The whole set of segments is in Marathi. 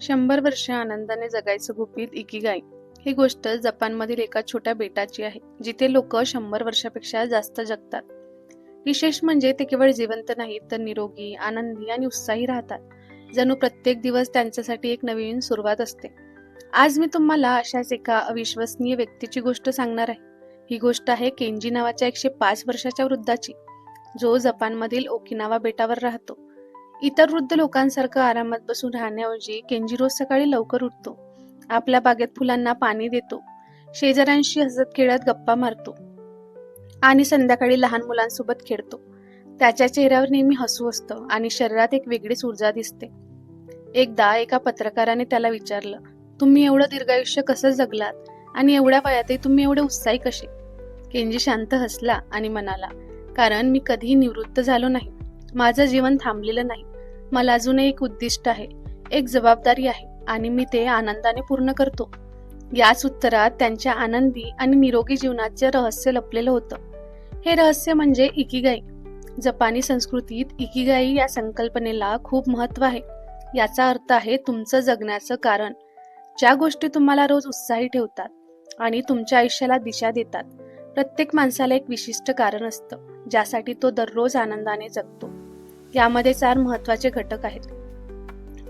शंभर वर्षे आनंदाने जगायचं गुपित इकिगाई. ही गोष्ट जपानमधील एका छोट्या बेटाची आहे जिथे लोक शंभर वर्षापेक्षा जास्त जगतात. विशेष म्हणजे ते केवळ जिवंत नाहीत तर निरोगी आनंदी आणि उत्साही राहतात. जणू प्रत्येक दिवस त्यांच्यासाठी एक नवीन सुरुवात असते. आज मी तुम्हाला अशाच एका अविश्वसनीय व्यक्तीची गोष्ट सांगणार आहे. ही गोष्ट आहे केंजी नावाच्या एकशे पाच वर्षाच्या वृद्धाची जो जपानमधील ओकिनावा बेटावर राहतो. इतर वृद्ध लोकांसारखं आरामात बसून राहण्याऐवजी केंजी रोज सकाळी लवकर उठतो. आपल्या बागेत फुलांना पाणी देतो. शेजाऱ्यांशी हसत खेळत गप्पा मारतो. आणि संध्याकाळी लहान मुलांसोबत खेळतो. त्याच्या चेहऱ्यावर नेहमी हसू असतं आणि शरीरात एक वेगळीच ऊर्जा दिसते. एकदा एका पत्रकाराने त्याला विचारलं तुम्ही एवढं दीर्घायुष्य कसं जगलात? आणि एवढ्या वयातही तुम्ही एवढे उत्साही कसे? केंजी शांत हसला आणि म्हणाला कारण मी कधीही निवृत्त झालो नाही. माझं जीवन थांबलेलं नाही. मला अजूनही एक उद्दिष्ट आहे. एक जबाबदारी आहे आणि मी ते आनंदाने पूर्ण करतो. याच उत्तरात त्यांच्या आनंदी आणि निरोगी जीवनाचे रहस्य लपलेलं होतं. हे रहस्य म्हणजे इकिगाई. जपानी संस्कृतीत इकिगाई या संकल्पनेला खूप महत्त्व आहे. याचा अर्थ आहे तुमचं जगण्याचं कारण. ज्या गोष्टी तुम्हाला रोज उत्साही ठेवतात आणि तुमच्या आयुष्याला दिशा देतात प्रत्येक माणसाला एक विशिष्ट कारण असतं ज्यासाठी तो दररोज आनंदाने जगतो. यामध्ये चार महत्त्वाचे घटक आहेत.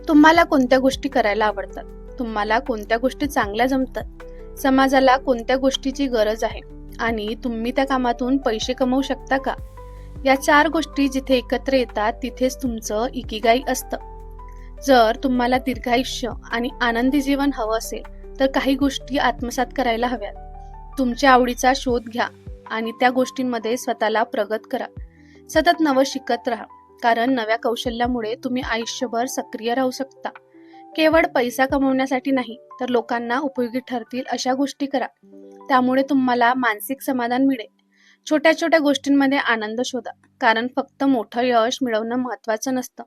तुम्हाला कोणत्या गोष्टी करायला आवडतात? तुम्हाला कोणत्या गोष्टी चांगल्या जमतात? समाजाला कोणत्या गोष्टीची गरज आहे? आणि तुम्ही त्या कामातून पैसे कमवू शकता का? या चार गोष्टी जिथे एकत्र येतात तिथेच तुमचं इकिगाई असतं. जर तुम्हाला दीर्घायुष्य आणि आनंदी जीवन हवं असेल तर काही गोष्टी आत्मसात करायला हव्यात. तुमच्या आवडीचा शोध घ्या आणि त्या गोष्टींमध्ये स्वतःला प्रगत करा. सतत नवं शिकत राहा. कारण नव्या कौशल्यामुळे तुम्ही आयुष्यभर सक्रिय राहू शकता. केवळ पैसा कमवण्यासाठी नाही तर लोकांना उपयोगी ठरतील अशा गोष्टी करा. त्यामुळे तुम्हाला मानसिक समाधान मिळेल. छोट्या छोट्या गोष्टींमध्ये आनंद शोधा. कारण फक्त मोठं यश मिळवणं महत्वाचं नसतं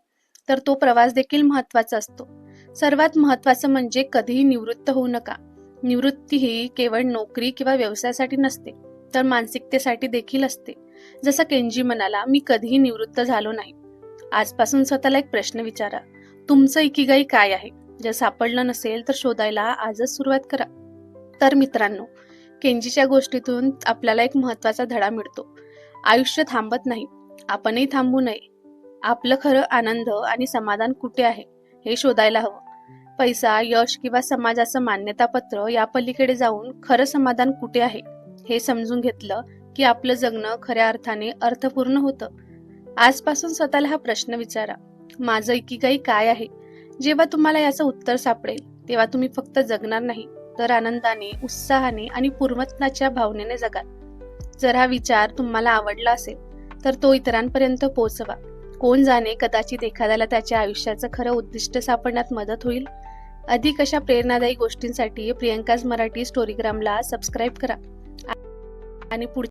तर तो प्रवास देखील महत्त्वाचा असतो. सर्वात महत्वाचं म्हणजे कधीही निवृत्त होऊ नका. निवृत्ती ही केवळ नोकरी किंवा व्यवसायासाठी नसते तर मानसिकतेसाठी देखील असते. जसं केंजी म्हणाला मी कधीही निवृत्त झालो नाही आजपासून स्वतःला एक प्रश्न विचारा. तुमचं इकिगाई काय आहे? जर सापडलं नसेल तर शोधायला आजच सुरुवात करा. तर मित्रांनो केंजीच्या गोष्टीतून आपल्याला एक महत्त्वाचा धडा मिळतो. आयुष्य थांबत नाही. आपणही थांबू नये. आपलं खरं आनंद आणि समाधान कुठे आहे हे शोधायला हवं. पैसा यश किंवा समाजाचं मान्यतापत्र या पलीकडे जाऊन खरं समाधान कुठे आहे हे समजून घेतलं की आपलं जगणं खऱ्या अर्थाने अर्थपूर्ण होतं. आजपासून स्वतःला हा प्रश्न विचारा. माझं इकिगाई काय आहे? जेव्हा तुम्हाला याचं उत्तर सापडेल तेव्हा तुम्ही फक्त जगणार नाही तर आनंदाने उत्साहाने आणि पूर्वत्नाच्या भावनेने जगाल. जर हा विचार तुम्हाला आवडला असेल तर तो इतरांपर्यंत पोहोचवा. कोण जाणे कदाचित एखाद्याला त्याच्या आयुष्याचं खरं उद्दिष्ट सापडण्यात मदत होईल? अधिक अशा प्रेरणादायी गोष्टींसाठी प्रियंकाज मराठी स्टोरीग्रामला सबस्क्राईब करा. आणि पुढच्या